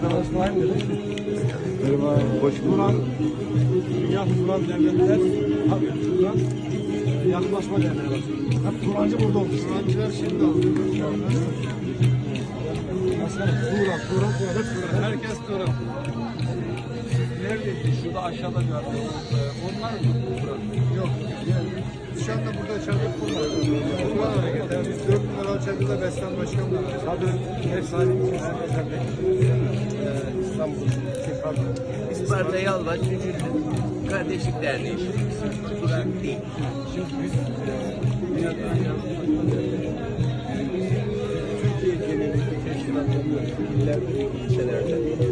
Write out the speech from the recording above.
tanıştırayım dedim. Merhaba, hoş. Turan, Dünya Turan Devletler, Turan, Yaklaşma Derneği var. Hep Turancı burada olmuş. Şimdi aldı. Turan, hep Turan. Herkes Turan. Neredeydi? Şurada aşağıda gördüm. Onlar mı? Turan. Yok, yani şu anda burada içeride. Dört numaralı çadırda Beslen Başkan var. Tabii, ev sahibi kimse özellikle. Ee, İstanbul, pardon. Isparta Yalvaç 3. Kardeşlik Derneği. Turan değil. Şimdi biz Türkiye genelindeki teşkilatlarında, illerde, ilçelerde.